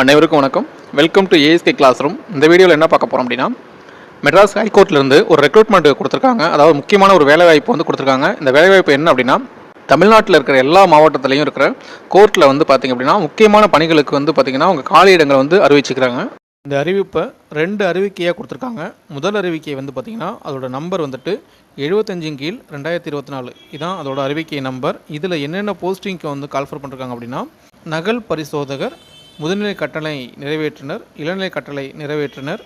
அனைவருக்கும் வணக்கம். Welcome to ASK class room இந்த வீடியோவில் என்ன பார்க்க போகிறோம் அப்படின்னா மெட்ராஸ் ஹைகோர்ட்லேருந்து ஒரு ரெக்ரூட்மெண்ட் கொடுத்துருக்காங்க. அதாவது முக்கியமான ஒரு வேலைவாய்ப்பு வந்து கொடுத்துருக்காங்க. இந்த வேலைவாய்ப்பு என்ன அப்படின்னா தமிழ்நாட்டில் இருக்கிற எல்லா மாவட்டத்துலையும் இருக்கிற கோர்ட்டில் வந்து பார்த்திங்க அப்படின்னா முக்கியமான பணிகளுக்கு வந்து பார்த்திங்கன்னா அவங்க காலியிடங்களை வந்து அறிவிச்சுக்கிறாங்க இந்த அறிவிப்பை ரெண்டு அறிவிக்கையாக கொடுத்துருக்காங்க. முதல் அறிவிக்கை வந்து பார்த்திங்கன்னா அதோட நம்பர் வந்துட்டு எழுபத்தஞ்சின் கீழ் ரெண்டாயிரத்தி இருபத்தி நாலு இதான் அதோட அறிவிக்கை நம்பர் இதில் என்னென்ன போஸ்டிங்க்கு வந்து கால்ஃபர் பண்ணிருக்காங்க அப்படின்னா நகல் பரிசோதகர் முதுநிலை கட்டளை நிறைவேற்றுனர் இளநிலை கட்டளை நிறைவேற்றுனர்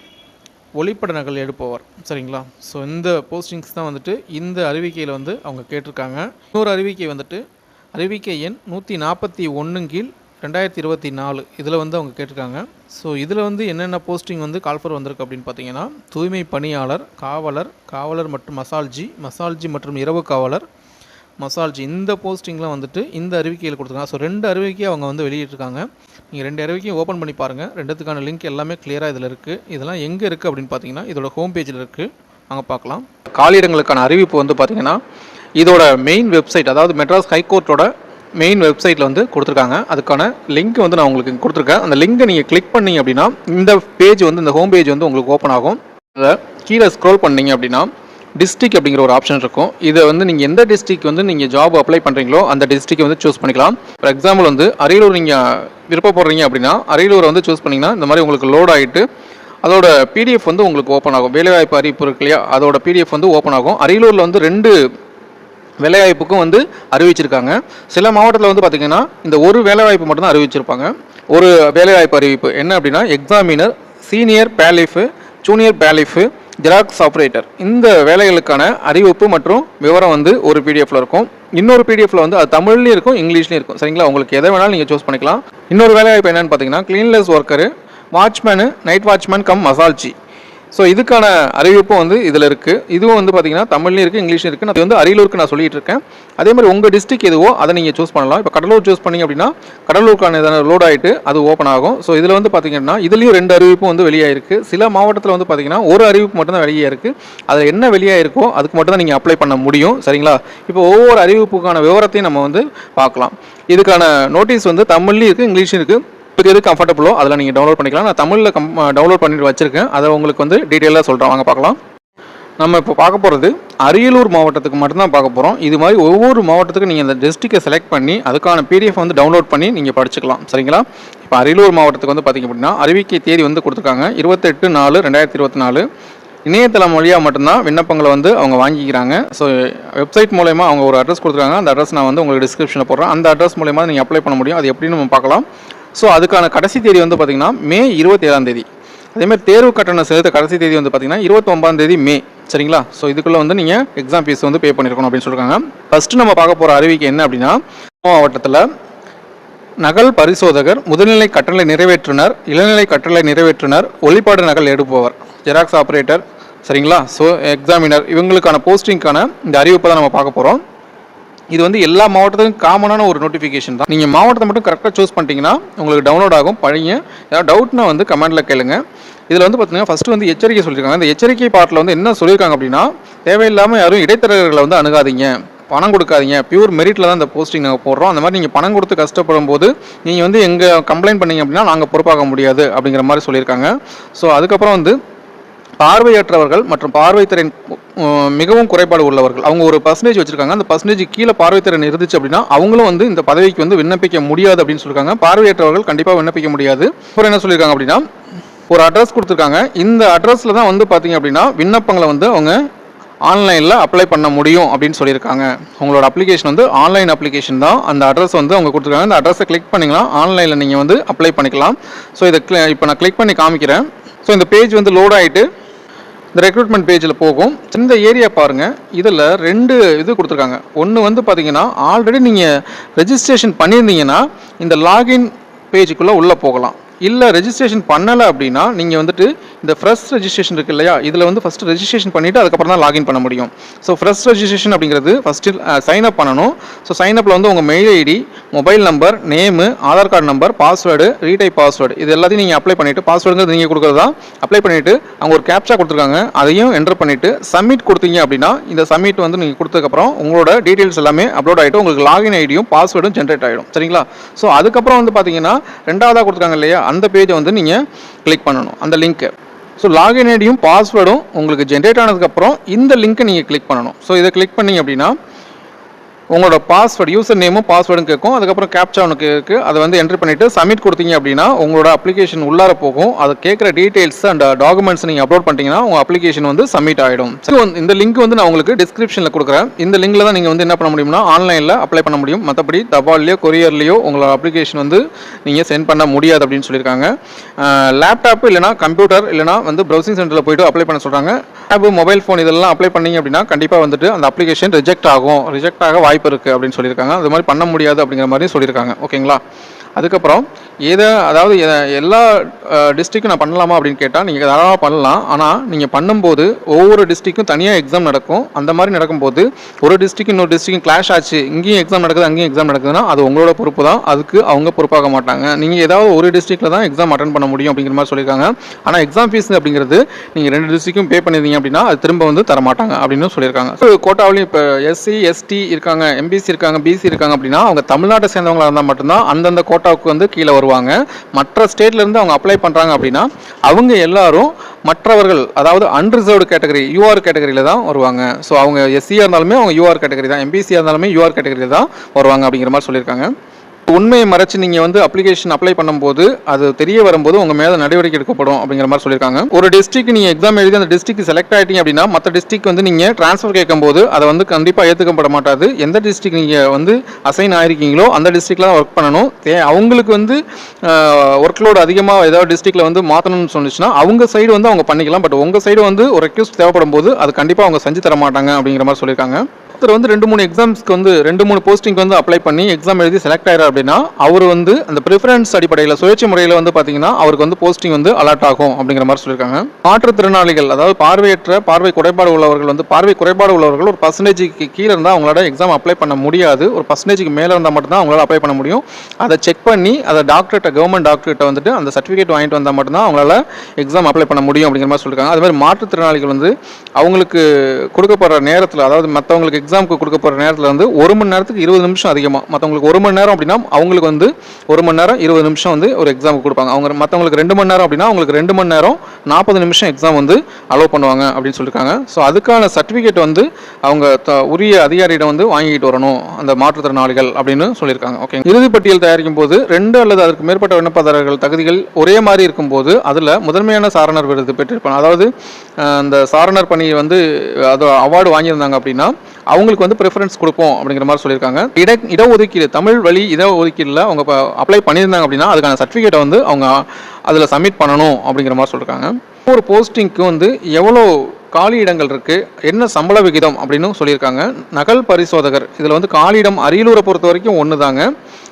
ஒளிப்பட நகல் எடுப்பவர். சரிங்களா? ஸோ இந்த போஸ்டிங்ஸ் தான் வந்துட்டு இந்த அறிவிக்கையில் வந்து அவங்க கேட்டிருக்காங்க. இன்னொரு அறிவிக்கை வந்துட்டு அறிவிக்கை எண் நூற்றி நாற்பத்தி ஒன்று கீழ் ரெண்டாயிரத்தி இருபத்தி நாலு. இதில் வந்து அவங்க கேட்டிருக்காங்க. ஸோ இதில் வந்து என்னென்ன போஸ்டிங் வந்து கால்ஃபர் வந்திருக்கு அப்படின்னு பார்த்தீங்கன்னா தூய்மை பணியாளர் காவலர் காவலர் மற்றும் மசால்ஜி மசால்ஜி மற்றும் இரவு காவலர் மசால்ஜி இந்த போஸ்டிங்லாம் வந்துட்டு இந்த அறிவிக்கையில் கொடுத்துருக்காங்க. ஸோ ரெண்டு அறிவிக்கையை அவங்க வந்து வெளியிட்டிருக்காங்க. நீங்கள் ரெண்டு அறிவிக்கையும் ஓப்பன் பண்ணி பாருங்கள் ரெண்டுத்துக்கான லிங்க் எல்லாமே கிளியராக இதில் இருக்குது இதெல்லாம் எங்கே இருக்குது அப்படின்னு பார்த்தீங்கன்னா இதோட ஹோம் பேஜில் இருக்குது அங்கே பார்க்கலாம் காலியிடங்களுக்கான அறிவிப்பு வந்து பார்த்தீங்கன்னா இதோட மெயின் வெப்சைட் அதாவது மெட்ராஸ் ஹைகோர்ட்டோட மெயின் வெப்சைட்டில் வந்து கொடுத்துருக்காங்க. அதுக்கான லிங்க் வந்து நான் உங்களுக்கு கொடுத்துருக்கேன். அந்த லிங்கை நீங்கள் கிளிக் பண்ணீங்க அப்படின்னா இந்த பேஜ் வந்து இந்த ஹோம் பேஜ் வந்து உங்களுக்கு ஓப்பன் ஆகும். அதில் கீழே ஸ்க்ரோல் பண்ணீங்க அப்படின்னா டிஸ்ட்ரிக் அப்படிங்கிற ஒரு ஆப்ஷன் இருக்கும். இதை வந்து நீங்கள் எந்த டிஸ்ட்ரிக் வந்து நீங்கள் ஜாப் அப்ளை பண்ணுறீங்களோ அந்த டிஸ்ட்ரிக்கை வந்து சூஸ் பண்ணிக்கலாம். ஃபார் எக்ஸாம்பிள் வந்து அரியலூர் நீங்கள் விருப்பப்படுறீங்க அப்படின்னா அரியலூர் வந்து சூஸ் பண்ணிங்கன்னா இந்த மாதிரி உங்களுக்கு லோட் ஆகிட்டு அதோட பிடிஎஃப் வந்து உங்களுக்கு ஓப்பன் ஆகும். வேலைவாய்ப்பு அறிவிப்பு இருக்கு இல்லையா? அதோட பிடிஎஃப் வந்து ஓப்பன் ஆகும். அரியலூரில் வந்து ரெண்டு வேலைவாய்ப்புக்கும் வந்து அறிவிச்சிருக்காங்க. சில மாவட்டத்தில் வந்து பார்த்திங்கன்னா இந்த ஒரு வேலைவாய்ப்பு மட்டும்தான் அறிவிச்சிருப்பாங்க. ஒரு வேலைவாய்ப்பு அறிவிப்பு என்ன அப்படின்னா examiner senior bailiff junior bailiff xerox operator இந்த வேலைகளுக்கான அறிவிப்பு மற்றும் விவரம் வந்து ஒரு பிடிஎஃப்ல இருக்கும். இன்னொரு பிடிஎஃப்ல வந்து அது தமிழ்லையும் இருக்கும் இங்கிலீஷ்லையும் இருக்கும். சரிங்களா? உங்களுக்கு எதை வேணாலும் நீங்கள் சூஸ் பண்ணிக்கலாம். இன்னொரு வேலைவாய்ப்பு என்னன்னு பார்த்தீங்கன்னா cleanliness worker watchman night watchman cum masalchi so இதுக்கான அறிவிப்பும் வந்து இதில் இருக்குது இதுவும் வந்து பார்த்தீங்கன்னா தமிழ்லையும் இருக்குது இங்கிலீஷும் இருக்குது அது வந்து அரியலூருக்கு நான் சொல்லிட்டு இருக்கேன். அதே மாதிரி உங்கள் டிஸ்ட்ரிக் எதுவோ அதை நீங்கள் சூஸ் பண்ணலாம். இப்போ கடலூர் சூஸ் பண்ணிங்க அப்படின்னா கடலூருக்கான இதான லோட் ஆகிட்டு அது ஓப்பன் ஆகும். ஸோ இதில் வந்து பார்த்திங்கன்னா இதுலேயும் ரெண்டு அறிவிப்பும் வந்து வெளியாயிருக்கு சில மாவட்டத்தில் வந்து பார்த்தீங்கன்னா ஒரு அறிவிப்பு மட்டும்தான் வெளியே இருக்குது அதில் என்ன வெளியாயிருக்கோ அதுக்கு மட்டும் தான் நீங்கள் அப்ளை பண்ண முடியும். சரிங்களா? இப்போ ஒவ்வொரு அறிவிப்புக்கான விவரத்தையும் நம்ம வந்து பார்க்கலாம். இதுக்கான நோட்டீஸ் வந்து தமிழ்லையும் இருக்குது இங்கிலீஷும் இருக்குது இப்போ எது கம்ஃபர்டபுளோ அதில் நீங்கள் டவுன்லோட் பண்ணிக்கலாம். நான் தமிழில் கம் டவுன்லோட் பண்ணிட்டு வச்சுருக்கேன். அதை உங்களுக்கு வந்து டீட்டெயிலாக சொல்கிறேன் வாங்க பார்க்கலாம். நம்ம இப்போ பார்க்க போகிறது அரியலூர் மாவட்டத்துக்கு மட்டும்தான் பார்க்க போகிறோம் இது மாதிரி ஒவ்வொரு மாவட்டத்துக்கும் நீங்கள் இந்த டிஸ்ட்ரிக்டை செலக்ட் பண்ணி அதுக்கான பிடிஎஃப் வந்து டவுன்லோட் பண்ணி நீங்கள் படிச்சுக்கலாம். சரிங்களா? இப்போ அரியலூர் மாவட்டத்துக்கு வந்து பார்த்திங்க அப்படின்னா அறிவிக்கை தேதி வந்து கொடுத்துருக்காங்க. இருபத்தெட்டு நாலு ரெண்டாயிரத்தி இருபத்தி நாலு. இணையதளம் வழியாக மட்டும்தான் விண்ணப்பங்களை வந்து அவங்க வாங்கிக்கிறாங்க. ஸோ வெப்சைட் மூலயமா அவங்க ஒரு அட்ரஸ் கொடுத்துருக்காங்க. அந்த அட்ரஸ் நான் வந்து உங்களுக்கு டிஸ்கிரிப்ஷனில் போடுறேன். அந்த அட்ரஸ் மூலயமா நீங்கள் அப்ளை பண்ண முடியும். அது எப்படின்னு நம்ம பார்க்கலாம். ஸோ அதுக்கான கடைசி தேதி வந்து பார்த்திங்கன்னா மே இருபத்தேழாம் தேதி. அதேமாதிரி தேர்வு கட்டணம் செலுத்த கடைசி தேதி வந்து பார்த்திங்கன்னா இருபத்தொம்பதாம் தேதி மே. சரிங்களா? ஸோ இதுக்குள்ளே வந்து நீங்கள் எக்ஸாம் ஃபீஸ் வந்து பே பண்ணியிருக்கணும் அப்படின்னு சொல்லியிருக்காங்க ஃபஸ்ட்டு நம்ம பார்க்க போகிற அறிவிக்கை என்ன அப்படின்னா மாவட்டத்தில் நகல் பரிசோதகர் முதுநிலை கட்டளை நிறைவேற்றுனர் இளநிலை கட்டளை நிறைவேற்றுனர் ஒளிப்பாடு நகல் எடுப்பவர் ஜெராக்ஸ் ஆப்ரேட்டர் சரிங்களா? ஸோ எக்ஸாமினர் இவங்களுக்கான போஸ்டிங்க்கான இந்த அறிவிப்பை தான் நம்ம பார்க்க போகிறோம் இது வந்து எல்லா மாவட்டத்துக்கும் காமனான ஒரு நோட்டிஃபிகேஷன் தான். நீங்கள் மாவட்டத்தை மட்டும் கரெக்டாக சூஸ் பண்ணிட்டீங்கன்னா உங்களுக்கு டவுன்லோட் ஆகும் பழைய ஏதாவது டவுட்னா வந்து கமெண்ட்டில் கேளுங்க. இதில் வந்து பார்த்தீங்கன்னா ஃபஸ்ட்டு வந்து எச்சரிக்கை சொல்லியிருக்காங்க. இந்த எச்சரிக்கை பார்ட்டில் வந்து என்ன சொல்லியிருக்காங்க அப்படின்னா தேவையில்லாமல் யாரும் இடைத்தரகர்களை வந்து அணுகாதீங்க. பணம் கொடுக்காதீங்க. பியூர் மெரிட்டில் தான் இந்த போஸ்டிங் நாங்கள் போடுறோம். அந்த மாதிரி நீங்கள் பணம் கொடுத்து கஷ்டப்படும் போது நீங்கள் வந்து எங்கள் கம்ப்ளைண்ட் பண்ணீங்க அப்படின்னா நாங்கள் பொறுப்பாக முடியாது அப்படிங்கிற மாதிரி சொல்லியிருக்காங்க. ஸோ அதுக்கப்புறம் வந்து பார்வையற்றவர்கள் மற்றும் பார்வைத்திறன் மிகவும் குறைபாடு உள்ளவர்கள். அவங்க ஒரு பர்சன்டேஜ் வச்சிருக்காங்க. அந்த பர்சன்டேஜ் கீழே பார்வைத்திறன் இருந்துச்சு அப்படின்னா அவங்களும் வந்து இந்த பதவிக்கு வந்து விண்ணப்பிக்க முடியாது அப்படின்னு சொல்லியிருக்காங்க பார்வையற்றவர்கள் கண்டிப்பாக விண்ணப்பிக்க முடியாது. அப்புறம் என்ன சொல்லியிருக்காங்க அப்படின்னா ஒரு அட்ரஸ் கொடுத்துருக்காங்க. இந்த அட்ரஸில் தான் வந்து பார்த்தீங்க அப்படின்னா விண்ணப்பங்களை வந்து அவங்க ஆன்லைனில் அப்ளை பண்ண முடியும் அப்படின்னு சொல்லியிருக்காங்க. உங்களோட அப்ளிகேஷன் வந்து ஆன்லைன் அப்ளிகேஷன் தான். அந்த அட்ரஸ் வந்து அவங்க கொடுத்துருக்காங்க. அந்த அட்ரஸை கிளிக் பண்ணிங்கன்னா ஆன்லைனில் நீங்கள் வந்து அப்ளை பண்ணிக்கலாம். ஸோ இதை இப்போ நான் கிளிக் பண்ணி காமிக்கிறேன். ஸோ இந்த பேஜ் வந்து லோட் ஆகிட்டு இந்த ரெக்ரூட்மெண்ட் பேஜில் போகும். இந்த ஏரியா பாருங்கள் இதில் ரெண்டு இது கொடுத்துருக்காங்க. ஒன்று வந்து பார்த்தீங்கன்னா ஆல்ரெடி நீங்கள் ரெஜிஸ்ட்ரேஷன் பண்ணியிருந்தீங்கன்னா இந்த லாகின் பேஜுக்குள்ளே உள்ளே போகலாம். இல்லை ரெஜிஸ்ட்ரேஷன் பண்ணலை அப்படின்னா நீங்கள் வந்துட்டு இந்த ஃப்ரெஷ் ரெஜிஸ்ட்ரேஷன் இருக்குது இல்லையா? இதில் வந்து ஃபஸ்ட்டு ரெஜிஸ்ட்ரேஷன் பண்ணிவிட்டு அதுக்கப்புறம் தான் லாகின் பண்ண முடியும். ஸோ ஃப்ரெஷ் ரெஜிஸ்ட்ரேஷன் அப்படிங்கிறது ஃபஸ்ட்டு சைன் அப் பண்ணணும். ஸோ சைன் அப்பில் வந்து உங்கள் mail ID mobile number name Aadhaar card number password retype password இது எல்லாத்தையும் நீங்கள் அப்ளை பண்ணிவிட்டு பாஸ்வேர்டுங்கிறது நீங்கள் கொடுக்குறதா? அப்ளை பண்ணிவிட்டு அவங்க ஒரு கேப்சா கொடுத்துருக்காங்க. அதையும் என்டர் பண்ணிவிட்டு சப்மிட் கொடுத்தீங்க அப்படின்னா இந்த சப்மிட் வந்து நீங்கள் கொடுத்ததுக்கப்புறம் உங்களோட டீட்டெயில்ஸ் எல்லாமே அப்லோட் ஆகிட்டு உங்களுக்கு லாகின் ஐடியும் பாஸ்வேர்டும் ஜென்ரேட் ஆகிடும் சரிங்களா? ஸோ அதுக்கப்புறம் வந்து பார்த்தீங்கன்னா ரெண்டாவதாக கொடுத்துருக்காங்க இல்லையா? அந்த பேஜை வந்து நீங்கள் கிளிக் பண்ணணும். அந்த லிங்க்கு ஸோ லாகின் ஐடியும் பாஸ்வேர்டும் உங்களுக்கு ஜென்ரேட் ஆனதுக்கப்புறம் இந்த லிங்க்கை நீங்கள் கிளிக் பண்ணணும். ஸோ இதை கிளிக் பண்ணீங்க அப்படின்னா உங்களோட பாஸ்வேர்டு யூசர் நேமும் பாஸ்வேர்டும் கேட்கும் அதுக்கப்புறம் கேப்சா ஒன்று கேட்கு அதை வந்து என்ட்ரி பண்ணிவிட்டு சப்மிட் கொடுத்தீங்க அப்படின்னா உங்களோட அப்ளிகேஷன் உள்ளார போகும். அது கேட்குற டீட்டெயில்ஸ் அண்ட் டாக்குமெண்ட்ஸ் நீங்கள் அப்லோட் பண்ணிட்டீங்கன்னா உங்கள் அப்ளிகேஷன் வந்து சப்மிட் ஆகிடும் இந்த லிங்க் வந்து நான் உங்களுக்கு டிஸ்கிரிப்ஷனில் கொடுக்குறேன். இந்த லிங்கில் தான் நீங்கள் வந்து என்ன பண்ண முடியும்னா ஆன்லைனில் அப்ளை பண்ண முடியும். மற்றபடி தபால்லையோ கொரியர்லையோ உங்களோட அப்ளிகேஷன் வந்து நீங்கள் சென்ட் பண்ண முடியாது அப்படின்னு சொல்லியிருக்காங்க. லேப்டாப் இல்லைனா கம்ப்யூட்டர் இல்லைனா வந்து ப்ரௌசிங் சென்டரில் போயிட்டு அப்ளை பண்ண சொல்கிறாங்க டேப் மொபைல் ஃபோன் இதெல்லாம் அப்ளை பண்ணீங்க அப்படின்னா கண்டிப்பாக வந்துட்டு அந்த அப்ளிகேஷன் ரிஜெக்ட் ஆகும். ரிஜெக்ட் ஆக வாய்ப்பு இருக்குது அப்படின்னு சொல்லியிருக்காங்க. அது மாதிரி பண்ண முடியாது அப்படிங்கிற மாதிரி சொல்லியிருக்காங்க. ஓகேங்களா அதுக்கப்புறம் எதை அதாவது எல்லா டிஸ்ட்ரிக்டும் நான் பண்ணலாமா அப்படின்னு கேட்டால் நீங்கள் தாராளமாக பண்ணலாம். ஆனால் நீங்கள் பண்ணும்போது ஒவ்வொரு டிஸ்ட்ரிக்கும் தனியாக எக்ஸாம் நடக்கும். அந்த மாதிரி நடக்கும்போது ஒரு டிஸ்ட்ரிக் இன்னொரு டிஸ்ட்ரிக்கும் கிளாஷ் ஆச்சு இங்கேயும் எக்ஸாம் நடக்குது அங்கேயும் எக்ஸாம் நடக்குதுன்னா அது உங்களோட பொறுப்பு தான். அதுக்கு அவங்க பொறுப்பாக மாட்டாங்க. நீங்கள் ஏதாவது ஒரு டிஸ்ட்ரிக்டில் தான் எக்ஸாம் அட்டன் பண்ண முடியும் அப்படிங்கிற மாதிரி சொல்லியிருக்காங்க. ஆனால் எக்ஸாம் ஃபீஸ் அப்படிங்கிறது நீங்கள் ரெண்டு டிஸ்ட்ரிக்கும் பே பண்ணியிருந்தீங்க அப்படின்னா அது திரும்ப வந்து தர மாட்டாங்க அப்படின்னு சொல்லியிருக்காங்க. ஸோ கோட்டாவிலையும் இப்போ எஸ்சி எஸ்டி இருக்காங்க எம்பிசி இருக்காங்க பிசி இருக்காங்க அப்படின்னா அவங்க தமிழ்நாட்டை சேர்ந்தவங்களாக இருந்தால் மட்டும்தான் அந்தந்த கோட்டாவுக்கு வந்து கீழே வருவாங்க. மற்ற ஸ்டேட்லேருந்து அவங்க அப்ளை பண்ணுறாங்க அப்படின்னா அவங்க எல்லாரும் மற்றவர்கள் அதாவது அன்ரிசர்வ்டு கேட்டகரி யூஆர் கேட்டகரியில் தான் வருவாங்க. ஸோ அவங்க எஸ்சியாக இருந்தாலுமே அவங்க யூஆர் கேட்டகரி தான் எம்பிசியாக இருந்தாலுமே யூஆர் கேட்டகரியில் தான் வருவாங்க அப்படிங்கிற மாதிரி சொல்லியிருக்காங்க. உண்மையை மறைச்சு நீங்கள் வந்து அப்ளிகேஷன் அப்ளை பண்ணும்போது அது தெரிய வரும்போது உங்கள் மேலே நடவடிக்கை எடுக்கப்படும் அப்படிங்கிற மாதிரி சொல்லியிருக்காங்க. ஒரு டிஸ்ட்ரிக்ட் நீங்கள் எக்ஸாம் எழுதி அந்த டிஸ்ட்ரிக்ட் செலக்ட் ஆகிட்டீங்க அப்படின்னா மற்ற டிஸ்ட்ரிக்ட் வந்து நீங்கள் ட்ரான்ஸ்ஃபர் கேட்கும்போது அதை வந்து கண்டிப்பாக ஏற்றுக்கப்பட மாட்டாது. எந்த டிஸ்ட்ரிக் நீங்கள் வந்து அசைன் ஆயிருக்கீங்களோ அந்த டிஸ்ட்ரிக்டில் தான் ஒர்க் பண்ணணும். தே அவங்களுக்கு வந்து ஒர்க் லோடு அதிகமாக ஏதாவது டிஸ்ட்ரிக்டில் வந்து மாற்றணும்னு சொன்னிச்சுன்னா அவங்க சைடு வந்து அவங்க பண்ணிக்கலாம். பட் உங்கள் சைடு வந்து ஒரு ரெக்வஸ்ட் தேவைப்படும் போது அது கண்டிப்பாக அவங்க செஞ்சு தர மாட்டாங்க அப்படிங்கிற மாதிரி சொல்லியிருக்காங்க. ஒருத்தர் வந்து ரெண்டு மூணு எக்ஸாம்ஸ்க்கு வந்து ரெண்டு மூணு போஸ்டிங்க்கு வந்து அப்ளை பண்ணி எக்ஸாம் எழுதி செலக்ட் ஆயிரு அப்படின்னா அவர் வந்து அந்த ப்ரிஃபரன்ஸ் அடிப்படையில் சுயேட்சை முறையில் வந்து பார்த்தீங்கன்னா அவருக்கு வந்து போஸ்டிங் வந்து அலாட் ஆகும் அப்படிங்கிற மாதிரி சொல்லியிருக்காங்க. மாற்றுத்திறனாளிகள் அதாவது பார்வையற்ற பார்வை குறைபாடு உள்ளவர்கள் வந்து பார்வை குறைபாடு உள்ளவர்கள் ஒரு பர்சன்டேஜுக்கு கீழே இருந்தால் அவங்களால எக்ஸாம் அப்ளை பண்ண முடியாது. ஒரு பர்சன்டேஜுக்கு மேலே இருந்தால் மட்டும்தான் அவங்களால அப்ளை பண்ண முடியும். அதை செக் பண்ணி அதை டாக்டர்கிட்ட கவர்மெண்ட் டாக்டர்கிட்ட வந்துட்டு அந்த சர்டிஃபிகேட் வாங்கிட்டு வந்தால் மட்டும்தான் அவங்களால எக்ஸாம் அப்ளை பண்ண முடியும் அப்படிங்கிற மாதிரி சொல்லியிருக்காங்க. அது மாதிரி மாற்றுத்திறனாளிகள் வந்து அவங்களுக்கு கொடுக்கப்படுற நேரத்தில் அதாவது மற்றவங்களுக்கு எக்ஸாமுக்கு கொடுக்க போகிற நேரத்தில் வந்து ஒரு மணி நேரத்துக்கு இருபது நிமிஷம் அதிகமாக மற்றவங்களுக்கு ஒரு மணி நேரம் அப்படின்னா அவங்களுக்கு வந்து ஒரு மணி நேரம் இருபது நிமிஷம் வந்து ஒரு எக்ஸாமுக்கு கொடுப்பாங்க. அவங்க மற்றவங்களுக்கு ரெண்டு மணி நேரம் அப்படின்னா அவங்களுக்கு ரெண்டு மணி நேரம் நாற்பது நிமிஷம் எக்ஸாம் வந்து அலோவ் பண்ணுவாங்க அப்படின்னு சொல்லியிருக்காங்க ஸோ அதுக்கான சர்டிஃபிகேட் வந்து அவங்க த- உரிய அதிகாரியிடம் வந்து வாங்கிட்டு வரணும் அந்த மாற்றுத்திறனாளிகள் அப்படின்னு சொல்லியிருக்காங்க ஓகே இறுதி பட்டியல் தயாரிக்கும் போது ரெண்டு அல்லது அதற்கு மேற்பட்ட விண்ணப்பதாரர்கள் தகுதிகள் ஒரே மாதிரி இருக்கும்போது அதில் முதன்மையான சாரணர் விருது பெற்றிருப்பாங்க. அதாவது அந்த சாரணர் பணி வந்து அது அவார்டு வாங்கியிருந்தாங்க அப்படின்னா அவங்களுக்கு வந்து ப்ரிஃபரன்ஸ் கொடுப்போம் அப்படிங்கிற மாதிரி சொல்லியிருக்காங்க. இட இடஒதுக்கீடு தமிழ் வழி இடஒதுக்கீடில் அவங்க அப்ளை பண்ணியிருந்தாங்க அப்படின்னா அதுக்கான சர்டிஃபிகேட்டை வந்து அவங்க அதில் சப்மிட் பண்ணணும் அப்படிங்கிற மாதிரி சொல்லியிருக்காங்க ஒரு போஸ்டிங்க்கு வந்து எவ்வளோ காலி இடங்கள் இருக்குது என்ன சம்பள விகிதம் அப்படின்னு சொல்லியிருக்காங்க. நகல் பரிசோதகர் இதில் வந்து காலியிடம் அரியலூரை பொறுத்த வரைக்கும் ஒன்று தாங்க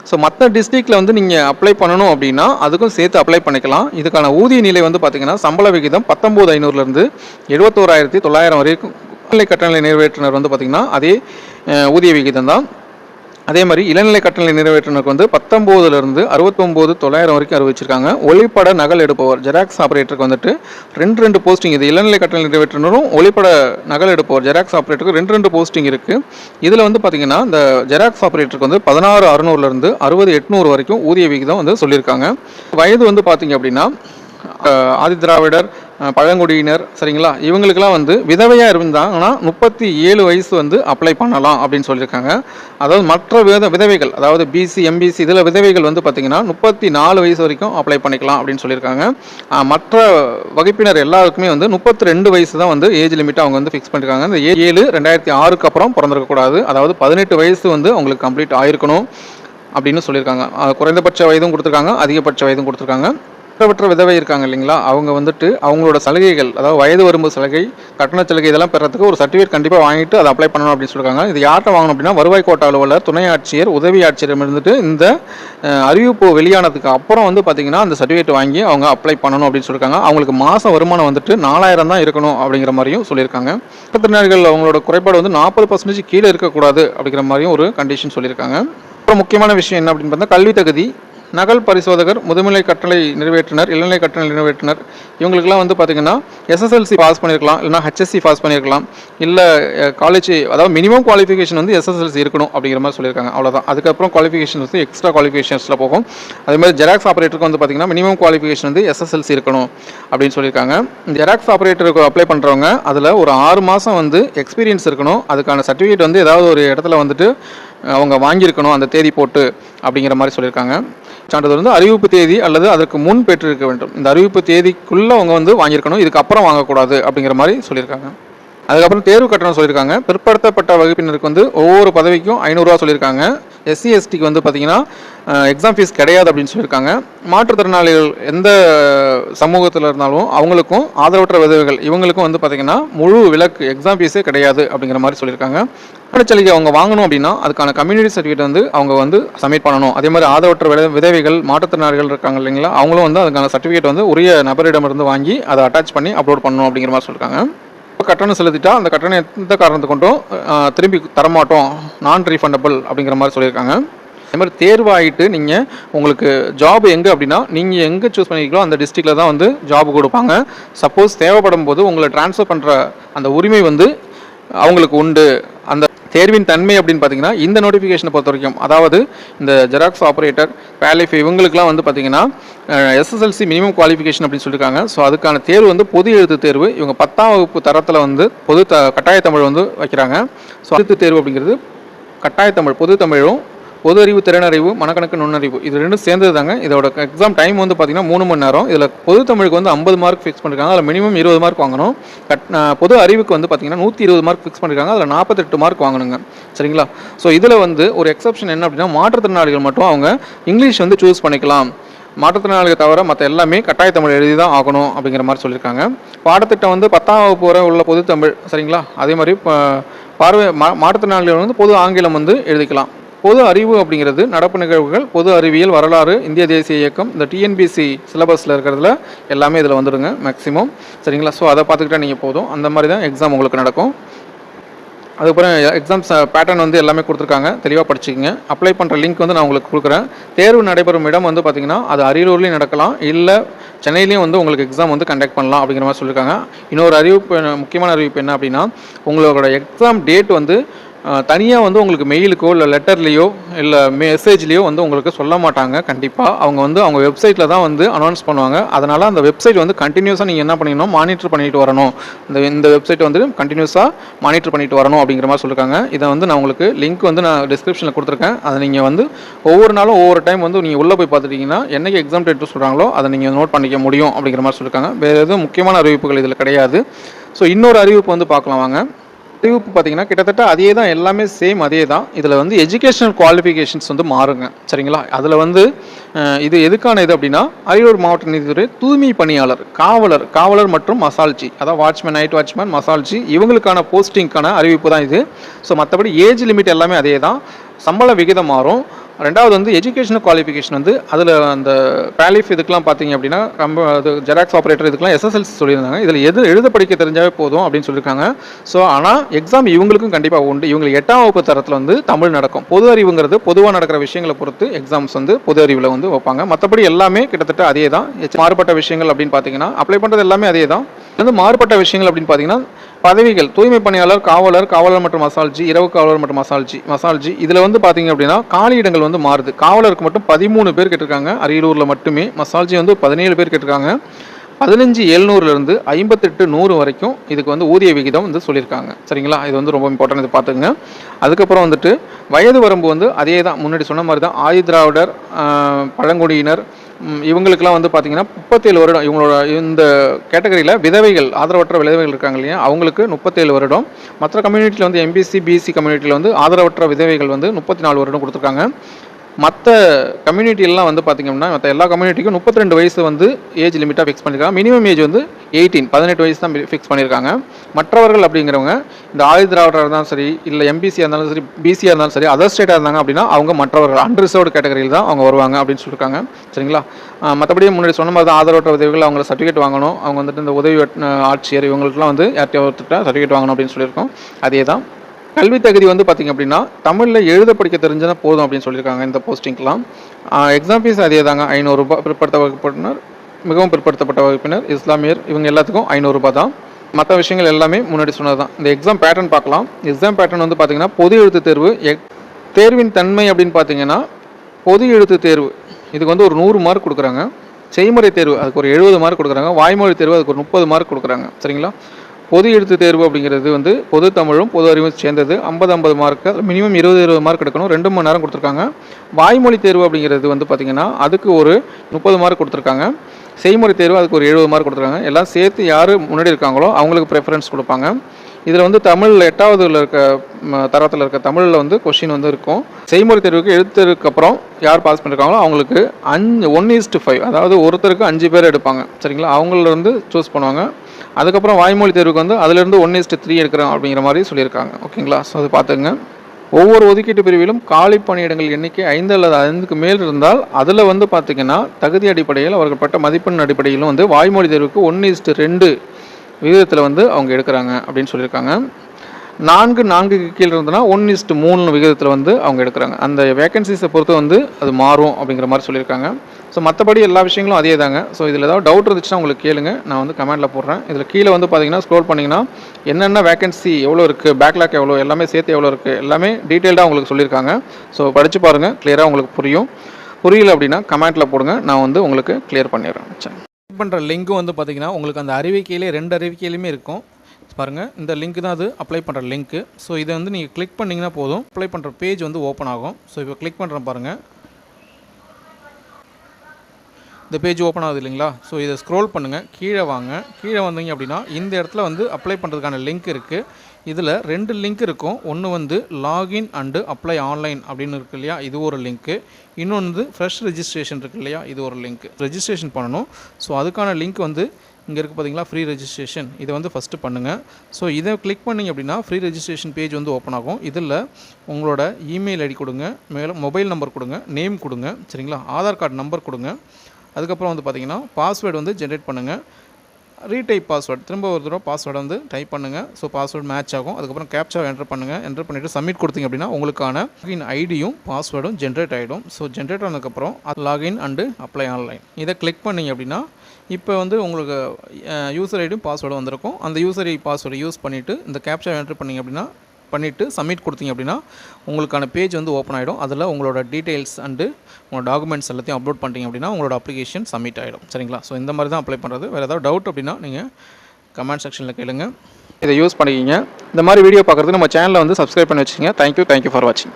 ஸோ மற்ற டிஸ்ட்ரிக்டில் வந்து நீங்கள் அப்ளை பண்ணணும் அப்படின்னா அதுக்கும் சேர்த்து அப்ளை பண்ணிக்கலாம். இதுக்கான ஊதிய நிலை வந்து பார்த்தீங்கன்னா சம்பள விகிதம் பத்தொம்போது ஐநூறுலேருந்து எழுபத்தோராயிரத்தி தொள்ளாயிரம் வரைக்கும் இளநிலை கட்டணை நிறைவேற்றினர் வந்து பார்த்திங்கன்னா அதே ஊதிய விகிதம் தான். அதே மாதிரி இளநிலை கட்டணங்களை நிறைவேற்றினருக்கு வந்து பத்தொம்போதுலேருந்து அறுபத்தொம்போது தொள்ளாயிரம் வரைக்கும் அறிவிச்சிருக்காங்க. ஒளிப்பட நகல் எடுப்பவர் ஜெராக்ஸ் ஆப்ரேட்டருக்கு வந்துட்டு ரெண்டு ரெண்டு போஸ்டிங் இது இளநிலை கட்டண நிறைவேற்றினரும் ஒளிப்பட நகல் எடுப்பவர் ஜெராக்ஸ் ஆப்ரேட்டருக்கு ரெண்டு ரெண்டு போஸ்டிங் இருக்குது இதில் வந்து பார்த்திங்கன்னா இந்த ஜெராக்ஸ் ஆப்ரேட்டருக்கு வந்து பதினாறு அறுநூறுலேருந்து அறுபது எட்நூறு வரைக்கும் ஊதிய விகிதம் வந்து சொல்லியிருக்காங்க வயது வந்து பார்த்திங்க அப்படின்னா அஹ், ஆதிதிராவிடர் பழங்குடியினர் சரிங்களா? இவங்களுக்கெல்லாம் வந்து விதவையாக இருந்தாங்கன்னா முப்பத்தி ஏழு வயசு வந்து அப்ளை பண்ணலாம் அப்படின்னு சொல்லியிருக்காங்க. அதாவது மற்ற வித விதவைகள் அதாவது பிசி எம்பிசி இதில் விதவைகள் வந்து பார்த்திங்கன்னா முப்பத்தி நாலு வயசு வரைக்கும் அப்ளை பண்ணிக்கலாம் அப்படின்னு சொல்லியிருக்காங்க. மற்ற வகுப்பினர் எல்லாருக்குமே வந்து முப்பத்தி ரெண்டு வயசு தான் வந்து ஏஜ் லிமிட் அவங்க வந்து ஃபிக்ஸ் பண்ணியிருக்காங்க இந்த ஏ- ஏழு ரெண்டாயிரத்தி ஆறுக்கு அப்புறம் பிறந்திருக்கக்கூடாது. அதாவது பதினெட்டு வயசு வந்து அவங்களுக்கு கம்ப்ளீட் ஆயிருக்கணும் அப்படின்னு சொல்லியிருக்காங்க. குறைந்தபட்ச வயதும் கொடுத்துருக்காங்க அதிகபட்ச வயதும் கொடுத்துருக்காங்க. குற்றப்பற்ற விதவை இருக்காங்க இல்லைங்களா? அவங்க வந்துட்டு அவங்களோட சலுகைகள் அதாவது வயது வரம்பு சலுகை கட்டண சலுகை இதெல்லாம் பெறத்துக்கு ஒரு சர்டிஃபிகேட் கண்டிப்பாக வாங்கிட்டு அதை அப்ளை பண்ணணும் அப்படின்னு சொல்லியிருக்காங்க இது யார்கிட்ட வாங்கணும் அப்படின்னா வருவாய் கோட்ட அலுவலர் துணை ஆட்சியர் உதவி ஆட்சியரிடம் இருந்துட்டு இந்த அறிவிப்பு வெளியானதுக்கு அப்புறம் வந்து பார்த்தீங்கன்னா அந்த சர்டிஃபிகேட் வாங்கி அவங்க அப்ளை பண்ணணும் அப்படின்னு சொல்லியிருக்காங்க அவங்களுக்கு மாதம் வருமானம் வந்துட்டு நாலாயிரம் தான் இருக்கணும் அப்படிங்கிற மாதிரியும் சொல்லியிருக்காங்க. திறனாளிகள் அவங்களோட குறைபாடு வந்து நாற்பது பர்சன்டேஜ் கீழே இருக்கக்கூடாது அப்படிங்கிற மாதிரியும் ஒரு கண்டிஷன் சொல்லியிருக்காங்க. அப்புறம் முக்கியமான விஷயம் என்ன அப்படின்னு பார்த்தா கல்வி தகுதி நகல் பரிசோதகர் முதுநிலை கட்டளை நிறைவேற்றினர் இளநிலை கட்டளை நிறைவேற்றினர். இவங்களுக்குலாம் வந்து பார்த்தீங்கன்னா எஸ்எஸ்எல்சி பாஸ் பண்ணியிருக்கலாம் இல்லைனா ஹெச்எஸ்சி பாஸ் பண்ணியிருக்கலாம் இல்லை காலேஜ் அதாவது மினிமம் குவாலிஃபிகேஷன் வந்து எஸ்எஸ்எல்சி இருக்கணும் அப்படிங்கிற மாதிரி சொல்லியிருக்காங்க. அவ்வளோதான் அதுக்கப்புறம் குவாலிஃபிகேஷன் வந்து எக்ஸ்ட்ரா குவாலிஃபிகேஷன்ஸில் போகும். அதே மாதிரி ஜெராக்ஸ் ஆப்ரேட்டருக்கு வந்து பார்த்தீங்கன்னா மினிமம் குவாலிஃபிகேஷன் வந்து எஸ்எஸ்எல்சி இருக்கணும் அப்படின்னு சொல்லியிருக்காங்க. இந்த ஜெராக்ஸ் ஆப்ரேட்டருக்கு அப்ளை பண்ணுறவங்க அதில் ஒரு ஆறு மாதம் வந்து எக்ஸ்பீரியன்ஸ் இருக்கணும். அதுக்கான சர்டிஃபிகேட் வந்து ஏதாவது ஒரு இடத்துல வந்துட்டு அவங்க வாங்கியிருக்கணும் அந்த தேதி போட்டு அப்படிங்கிற மாதிரி சொல்லியிருக்காங்க. சான்றிதழ் வந்து அறிவிப்பு தேதி அல்லது அதற்கு முன் பெற்றிருக்க வேண்டும். இந்த அறிவிப்பு தேதிக்குள்ளே அவங்க வந்து வாங்கியிருக்கணும். இதுக்கப்புறம் வாங்கக்கூடாது அப்படிங்கிற மாதிரி சொல்லியிருக்காங்க. அதுக்கப்புறம் தேர்வு கட்டணம் சொல்லியிருக்காங்க. பிற்படுத்தப்பட்ட வகுப்பினருக்கு வந்து ஒவ்வொரு பதவிக்கும் ஐநூறுரூவா சொல்லியிருக்காங்க. எஸ்சி எஸ்டிக்கு வந்து பார்த்தீங்கன்னா எக்ஸாம் ஃபீஸ் கிடையாது அப்படின்னு சொல்லியிருக்காங்க. மாற்றுத்திறனாளிகள் எந்த சமூகத்தில் இருந்தாலும் அவங்களுக்கும் ஆதரவற்ற விதவைகள் இவங்களுக்கும் வந்து பார்த்தீங்கன்னா முழு விலக்கு எக்ஸாம் ஃபீஸே கிடையாது அப்படிங்கிற மாதிரி சொல்லியிருக்காங்க. சலுகை அவங்க வாங்கணும் அப்படின்னா அதுக்கான கம்யூனிட்டி சர்டிஃபிகேட் வந்து அவங்க வந்து சப்மிட் பண்ணணும். அதே மாதிரி ஆதரவற்ற வித விதவைகள் மாற்றுத்திறனாளிகள் இருக்காங்க இல்லைங்களா அவங்களும் வந்து அதுக்கான சர்டிஃபிகேட் வந்து உரிய நபரிடமிருந்து வாங்கி அதை அட்டாச் பண்ணி அப்லோட் பண்ணணும் அப்படிங்கிற மாதிரி சொல்லியிருக்காங்க. கட்டணம் செலுத்திட்டா அந்த கட்டணம் எந்த காரணத்தை கொண்டும் திரும்பி தரமாட்டோம் நான் ரீஃபண்டபிள் அப்படிங்கிற மாதிரி சொல்லியிருக்காங்க. அதே மாதிரி தேர்வாகிட்டு நீங்கள் உங்களுக்கு ஜாப் எங்கே அப்படின்னா நீங்கள் எங்கே சூஸ் பண்ணிக்கலோ அந்த டிஸ்ட்ரிக்டில் தான் வந்து ஜாப் கொடுப்பாங்க. சப்போஸ் தேவைப்படும் போது உங்களை ட்ரான்ஸ்ஃபர் பண்ணுற அந்த உரிமை வந்து அவங்களுக்கு உண்டு. அந்த தேர்வின் தன்மை அப்படின்னு பார்த்தீங்கன்னா இந்த நோட்டிஃபிகேஷனை பொறுத்த வரைக்கும் அதாவது இந்த ஜெராக்ஸ் ஆப்ரேட்டர் பேலிஃப் இவங்களுக்குலாம் வந்து பார்த்தீங்கன்னா எஸ்எஸ்எல்சி மினிமம் குவாலிஃபிகேஷன் அப்படின்னு சொல்லியிருக்காங்க ஸோ அதுக்கான தேர்வு வந்து பொது எழுத்து தேர்வு. இவங்க பத்தாம் வகுப்பு தரத்தில் வந்து பொது த கட்டாய தமிழ் வந்து வைக்கிறாங்க. ஸோ எழுத்து தேர்வு அப்படிங்கிறது கட்டாய தமிழ் பொது தமிழும் பொது அறிவு திறனறிவு மனக்கணக்கு நுண்ணறிவு. இது ரெண்டும் சேர்ந்தது தாங்க இதோட எக்ஸாம் டைம் வந்து பார்த்தீங்கன்னா மூணு மணி நேரம். இதில் பொது தமிழுக்கு வந்து ஐம்பது மார்க் ஃபிக்ஸ் பண்ணிருக்காங்க. அதில் மினிமம் இருபது மார்க் வாங்கணும். கட் பொது அறிவுக்கு வந்து பார்த்திங்கன்னா நூற்றி இருபது மார்க் ஃபிக்ஸ் பண்ணிருக்காங்க. அதில் நாற்பத்தெட்டு மார்க் வாங்கணுங்க. சரிங்களா? ஸோ இதில் வந்து ஒரு எக்ஸப்ஷன் என்ன அப்படின்னா மாற்றுத்திறனாளிகள் மட்டும் அவங்க இங்கிலீஷ் வந்து சூஸ் பண்ணிக்கலாம். மாற்றுத்திறனாளிகள் தவிர மற்ற எல்லாமே கட்டாய தமிழ் எழுதி தான் ஆகணும் அப்படிங்கிற மாதிரி சொல்லியிருக்காங்க பாடத்திட்டம் வந்து பத்தாம் வகுப்பு வரை உள்ள பொது தமிழ் சரிங்களா? அதே மாதிரி பார்வை மா மாற்றுத்திறனாளிகள் வந்து பொது ஆங்கிலம் வந்து எழுதிக்கலாம். பொது அறிவு அப்படிங்கிறது நடப்பு நிகழ்வுகள் பொது அறிவியல் வரலாறு இந்திய தேசிய இயக்கம் இந்த டிஎன்பிசி சிலபஸில் இருக்கிறதுல எல்லாமே இதில் வந்துடுங்க மேக்ஸிமம் சரிங்களா? ஸோ அதை பார்த்துக்கிட்டா நீங்கள் போதும். அந்த மாதிரி தான் எக்ஸாம் உங்களுக்கு நடக்கும். அதுக்கப்புறம் எக்ஸாம்ஸ் பேட்டர்ன் வந்து எல்லாமே கொடுத்துருக்காங்க. தெளிவாக படிச்சுக்கங்க. அப்ளை பண்ணுற லிங்க் வந்து நான் உங்களுக்கு கொடுக்குறேன். தேர்வு நடைபெறும் இடம் வந்து பார்த்தீங்கன்னா அது அரியலூர்லேயும் நடக்கலாம். இல்லை சென்னையிலையும் வந்து உங்களுக்கு எக்ஸாம் வந்து கண்டக்ட் பண்ணலாம் அப்படிங்கிற மாதிரி சொல்லியிருக்காங்க இன்னொரு அறிவிப்பு முக்கியமான அறிவிப்பு என்ன அப்படின்னா உங்களோட எக்ஸாம் டேட் வந்து தனியாக வந்து உங்களுக்கு மெயிலுக்கோ இல்லை லெட்டர்லேயோ இல்லை மெசேஜ்லேயோ வந்து உங்களுக்கு சொல்ல மாட்டாங்க கண்டிப்பாக அவங்க வந்து அவங்க வெப்சைட்டில் தான் வந்து அனௌன்ஸ் பண்ணுவாங்க. அதனால் அந்த வெப்சைட் வந்து கண்டினியூஸாக நீங்கள் என்ன பண்ணிக்கணும் மானிட்டர் பண்ணிட்டு வரணும். இந்த இந்த வெப்சைட் வந்து கண்டினியூஸாக மானிட்டர் பண்ணிட்டு வரணும் அப்படிங்கிற மாதிரி சொல்லியிருக்காங்க இதை வந்து நான் உங்களுக்கு லிங்க் வந்து நான் டிஸ்கிரிப்ஷனில் கொடுத்துருக்கேன். அதை நீங்கள் வந்து ஒவ்வொரு நாளும் ஒவ்வொரு டைம் வந்து நீங்கள் உள்ளே போய் பார்த்துட்டிங்கன்னா என்னைக்கு எக்ஸாம் டேட் சொல்கிறாங்களோ அதை நீங்கள் நோட் பண்ணிக்க முடியும் அப்படிங்கிற மாதிரி சொல்லியிருக்காங்க வேறு எதுவும் முக்கியமான அறிவிப்புகள் இதில் கிடையாது. ஸோ இன்னொரு அறிவிப்பு வந்து பார்க்கலாம் வாங்க. அறிவிப்பு பார்த்தீங்கன்னா கிட்டத்தட்ட அதே தான் எல்லாமே சேம் அதே தான் இதில் வந்து எஜுகேஷனல் குவாலிஃபிகேஷன்ஸ் வந்து மாறுங்க. சரிங்களா? அதில் வந்து இது எதுக்கான இது அப்படின்னா அரியலூர் மாவட்ட நீதித்துறை தூய்மை பணியாளர் காவலர் காவலர் மற்றும் மசால்ஜி அதாவது வாட்ச்மேன் நைட் வாட்ச்மேன் மசால்ஜி இவங்களுக்கான போஸ்டிங்க்கான அறிவிப்பு தான் இது. ஸோ மற்றபடி ஏஜ் லிமிட் எல்லாமே அதே தான் சம்பள விகிதம் மாறும். ரெண்டாவது வந்து எஜுகேஷனல் குவாலிஃபிகேஷன் வந்து அதில் அந்த பேலிஃப் இதுக்கெலாம் பார்த்தீங்க அப்படின்னா ரொம்ப அது ஜெராக்ஸ் ஆப்ரேட்டர் இதுக்கெலாம் எஸ்எஸ்எல்சி சொல்லியிருந்தாங்க. இதில் எது எழுத படிக்க தெரிஞ்சாவே போதும் அப்படின்னு சொல்லியிருக்காங்க. ஸோ ஆனால் எக்ஸாம் இவங்களுக்கும் கண்டிப்பாக உண்டு. இவங்களுக்கு எட்டாம் வகுப்பு தரத்தில் வந்து தமிழ் நடக்கும். பொது அறிவுங்கிறது பொதுவாக நடக்கிற விஷயங்களை பொறுத்து எக்ஸாம்ஸ் வந்து பொது அறிவில் வந்து வைப்பாங்க. மற்றபடி எல்லாமே கிட்டத்தட்ட அதே தான் மாறுபட்ட விஷயங்கள் அப்படின்னு பார்த்தீங்கன்னா அப்ளை பண்ணுறது எல்லாமே அதே தான் வந்து மாறுபட்ட விஷயங்கள் அப்படின்னு பார்த்தீங்கன்னா பதவிகள் தூய்மை பணியாளர் காவலர் காவலர் மற்றும் மசால்ஜி இரவு காவலர் மற்றும் மசால்ஜி மசால்ஜி. இதில் வந்து பார்த்தீங்க அப்படின்னா காலியிடங்கள் வந்து மாறுது. காவலருக்கு மட்டும் பதிமூணு பேர் கேட்டிருக்காங்க. அரியலூரில் மட்டுமே மசால்ஜி வந்து பதினேழு பேர் கேட்டிருக்காங்க. பதினஞ்சு எழுநூறுலேருந்து ஐம்பத்தெட்டு நூறு வரைக்கும் இதுக்கு வந்து ஊதிய விகிதம் வந்து சொல்லியிருக்காங்க. சரிங்களா? இது வந்து ரொம்ப இம்பார்ட்டன் இது பார்த்துங்க அதுக்கப்புறம் வந்துட்டு வயது வரம்பு வந்து அதே தான் முன்னாடி சொன்ன மாதிரி தான் ஆதி திராவிடர் பழங்குடியினர் இவங்களுக்கெல்லாம் வந்து பார்த்தீங்கன்னா முப்பத்தேழு வருடம் இவங்களோட இந்த கேட்டகரியில் விதவைகள் ஆதரவற்ற விதவைகள் இருக்காங்க இல்லையா? அவங்களுக்கு முப்பத்தேழு வருடம். மற்ற கம்யூனிட்டியில் வந்து எம்பிசி பிசி கம்யூனிட்டியில் வந்து ஆதரவற்ற விதவைகள் வந்து முப்பத்தி நாலு வருடம் கொடுத்துருக்காங்க. மற்ற கம்யூனிட்டிலாம் வந்து பார்த்திங்கன்னா மற்ற எல்லா கம்யூனிட்டிக்கும் முப்பத்தி ரெண்டு வயசு வந்து ஏஜ் லிமிட்டாக ஃபிக்ஸ் பண்ணியிருக்காங்க மினிமம் ஏஜ் வந்து எயிட்டீன் பதினெட்டு வயசு தான் ஃபிக்ஸ் பண்ணியிருக்காங்க மற்றவர்கள் அப்படிங்கிறவங்க இந்த ஆயுதிராவிடராக இருந்தாலும் சரி இல்லை எம்பிசியாக இருந்தாலும் சரி பிசியாக இருந்தாலும் சரி அதர் ஸ்டேட்டாக இருந்தாங்க அப்படின்னா அவங்க மற்றவர்கள் அன்ரிசர்வ்டு கேட்டகரியில் தான் அவங்க வருவாங்க அப்படின்னு சொல்லியிருக்காங்க சரிங்களா? மற்றபடி முன்னாடி சொன்ன மாதிரி தான் ஆதரவற்ற உதவிகள் அவங்கள சர்டிஃபிகேட் வாங்கணும். அவங்க வந்துட்டு இந்த உதவி ஆட்சியர் இவங்களுக்குலாம் வந்து யார்கிட்ட ஒருத்தர் சர்டிஃபிகேட் வாங்கணும் அப்படின்னு சொல்லியிருக்கோம். அதே தான். கல்வி தகுதி வந்து பார்த்திங்க அப்படின்னா தமிழில் எழுத படிக்க தெரிஞ்சனா போதும் அப்படின்னு சொல்லியிருக்காங்க இந்த போஸ்டிங்க்கெலாம் எக்ஸாம் ஃபீஸ் அதே தாங்க ஐநூறுரூபா பிற்படுத்த வகுப்பினர் மிகவும் பிற்படுத்தப்பட்ட வகுப்பினர் இஸ்லாமியர் இவங்க எல்லாத்துக்கும் ஐநூறுரூபா தான். மற்ற விஷயங்கள் எல்லாமே முன்னாடி சொன்னது தான் இந்த எக்ஸாம் பேட்டர்ன் பார்க்கலாம். எக்ஸாம் பேட்டர்ன் வந்து பார்த்திங்கன்னா பொது எழுத்து தேர்வு எக் தேர்வின் தன்மை அப்படின்னு பார்த்தீங்கன்னா பொது எழுத்து தேர்வு இதுக்கு வந்து ஒரு நூறு மார்க் கொடுக்குறாங்க. செய்முறை தேர்வு அதுக்கு ஒரு எழுபது மார்க் கொடுக்குறாங்க. வாய்மொழி தேர்வு அதுக்கு ஒரு முப்பது மார்க் கொடுக்குறாங்க. சரிங்களா? பொது எழுத்து தேர்வு அப்படிங்கிறது வந்து பொது தமிழும் பொது அறிவும் சேர்ந்தது. ஐம்பது ஐம்பது மார்க்கு மினிமம் இருபது இருபது மார்க் எடுக்கணும். ரெண்டு மணி நேரம் கொடுத்துருக்காங்க. வாய்மொழி தேர்வு அப்படிங்கிறது வந்து பார்த்திங்கன்னா அதுக்கு ஒரு முப்பது மார்க் கொடுத்துருக்காங்க. செய்முறை தேர்வு அதுக்கு ஒரு எழுபது மார்க் கொடுத்துருக்காங்க. எல்லாம் சேர்த்து யார் முன்னாடி இருக்காங்களோ அவங்களுக்கு ப்ரெஃபரன்ஸ் கொடுப்பாங்க. இதில் வந்து தமிழில் எட்டாவதுல இருக்க தரத்தில் இருக்க தமிழில் வந்து கொஷின் வந்து இருக்கும். செய்முறை தேர்வுக்கு எழுத்தருக்கு அப்புறம் யார் பாஸ் பண்ணிருக்காங்களோ அவங்களுக்கு அஞ்சு ஒன் ஈஸ்ட் ஃபைவ் அதாவது ஒருத்தருக்கு அஞ்சு பேர் எடுப்பாங்க. சரிங்களா? அவங்கள வந்து சூஸ் பண்ணுவாங்க. அதுக்கப்புறம் வாய்மொழி தேர்வுக்கு வந்து அதுலேருந்து ஒன் இஸ்ட் த்ரீ எடுக்கிறோம் அப்படிங்கிற மாதிரி சொல்லியிருக்காங்க. ஓகேங்களா? ஸோ அது பார்த்துங்க ஒவ்வொரு ஒதுக்கீட்டு பிரிவிலும் காலி பணியிடங்கள் எண்ணிக்கை ஐந்து அல்லது ஐந்துக்கு மேல் இருந்தால் அதில் வந்து பார்த்திங்கன்னா தகுதி அடிப்படையில் அவர்கள் பட்ட மதிப்பெண் அடிப்படையிலும் வந்து வாய்மொழி தேர்வுக்கு ஒன் இஸ்ட் ரெண்டு விகிதத்தில் வந்து அவங்க எடுக்கிறாங்க அப்படின்னு சொல்லியிருக்காங்க. நான்கு நான்குக்கு கீழே இருந்ததுன்னா ஒன் இஸ்ட் மூணு விகிதத்தில் வந்து அவங்க எடுக்கிறாங்க. அந்த வேக்கன்சிஸை பொறுத்து வந்து அது மாறும் அப்படிங்கிற மாதிரி சொல்லியிருக்காங்க. ஸோ மற்றபடி எல்லா விஷயங்களும் அதே தாங்க ஸோ இதில் ஏதாவது டவுட் இருந்துச்சுன்னா உங்களுக்கு கேளுங்க. நான் வந்து கமெண்ட்டில் போடுறேன். இதில் கீழே வந்து பார்த்தீங்கன்னா ஸ்க்ரோல் பண்ணிங்கன்னா என்னென்ன வேகன்சி எவ்வளோ இருக்குது பேக்லாக் எவ்வளோ எல்லாமே சேர்த்து எவ்வளோ இருக்குது எல்லாமே டீட்டெயில்டாக உங்களுக்கு சொல்லியிருக்காங்க. ஸோ படித்து பாருங்கள் கிளியராக உங்களுக்கு புரியும். புரியல அப்படின்னா கமெண்ட்டில் போடுங்க. நான் வந்து உங்களுக்கு கிளியர் பண்ணிடுறேன். சரி. பண்ணுற லிங்க்கும் வந்து பார்த்தீங்கன்னா உங்களுக்கு அந்த அறிவிக்கையிலே ரெண்டு அறிவிக்கையிலுமே இருக்கும். பாருங்கள் இந்த லிங்க் தான் அது அப்ளை பண்ணுற லிங்க்கு ஸோ இதை வந்து நீங்கள் கிளிக் பண்ணிங்கன்னா போதும். அப்ளை பண்ணுற பேஜ் வந்து ஓப்பன் ஆகும். ஸோ இப்போ கிளிக் பண்ணுறேன் பாருங்கள் இந்த பேஜ் ஓப்பன் ஆகுது இல்லைங்களா? ஸோ இதை ஸ்க்ரோல் பண்ணுங்கள் கீழே வாங்க. கீழே வந்தீங்க அப்படின்னா இந்த இடத்துல வந்து அப்ளை பண்ணுறதுக்கான லிங்க் இருக்குது இதில் ரெண்டு லிங்க் இருக்கும். ஒன்று வந்து லாகின் அண்டு அப்ளை ஆன்லைன் அப்படின்னு இருக்கு இல்லையா? இது ஒரு லிங்க்கு இன்னொன்று வந்து ஃப்ரெஷ் ரெஜிஸ்ட்ரேஷன் இருக்கு இல்லையா? இது ஒரு லிங்க் ரெஜிஸ்ட்ரேஷன் பண்ணணும். ஸோ அதுக்கான லிங்க் வந்து இங்கே இருக்குது பார்த்தீங்களா ஃப்ரீ ரெஜிஸ்ட்ரேஷன் இதை வந்து ஃபஸ்ட்டு பண்ணுங்கள் ஸோ இதை கிளிக் பண்ணிங்க அப்படின்னா ஃப்ரீ ரெஜிஸ்ட்ரேஷன் பேஜ் வந்து ஓப்பன் ஆகும். இதில் உங்களோட இமெயில் ஐடி கொடுங்க. மேலும் மொபைல் நம்பர் கொடுங்க. நேம் கொடுங்க. சரிங்களா? ஆதார் கார்டு நம்பர் கொடுங்க. அதுக்கப்புறம் வந்து பார்த்தீங்கன்னா பாஸ்வேர்டு வந்து ஜென்ரேட் பண்ணுங்கள் ரீடைப் பாஸ்வேர்டு திரும்ப ஒரு தடவை பாஸ்வேர்டை வந்து டைப் பண்ணுங்கள் ஸோ பாஸ்வேர்டு மேட்ச் ஆகும். அதுக்கப்புறம் கேப்சா என்டர் பண்ணுங்கள் என்டர் பண்ணிவிட்டு சப்மிட் கொடுத்தீங்க அப்படின்னா உங்களுக்கான லாகின் ஐடியும் பாஸ்வேர்டும் ஜென்ரேட் ஆகிடும் ஸோ ஜென்ரேட் ஆனதுக்கப்புறம் அது லாகின் அண்டு அப்ளை ஆன்லைன் இதை கிளிக் பண்ணிங்க அப்படின்னா இப்போ வந்து உங்களுக்கு யூசர் ஐடியும் பாஸ்வேர்டும் வந்திருக்கும். அந்த யூசர் ஐடி பாஸ்வேர்டை யூஸ் பண்ணிவிட்டு இந்த கேப்சா என்டர் பண்ணிங்க அப்படின்னா பண்ணிவிட்டு சப்மிட் கொடுத்தீங்க அப்படின்னா உங்களுக்கான பேஜ் வந்து ஓப்பன் ஆகிடும் அதில் உங்களோட டீட்டெயில்ஸ் அண்டு உங்களோட டாக்குமெண்ட்ஸ் எல்லாத்தையும் அப்லோட் பண்ணிட்டீங்க அப்படின்னா உங்களோட அப்ளிகேஷன் சப்மிட் ஆகிடும் சரிங்களா? ஸோ இந்த மாதிரி தான் அப்ளை பண்ணுறது வேறு ஏதாவது டவுட் அப்படின்னா நீங்கள் கமெண்ட் செக்ஷனில் கேளுங்க. இதை யூஸ் பண்ணிக்கிங்க. இந்த மாதிரி வீடியோ பார்க்குறதுக்கு நம்ம சேனலை வந்து சப்ஸ்கிரைப் பண்ணி வச்சுங்க தேங்க்யூ தேங்க்யூ ஃபார் வாட்சிங்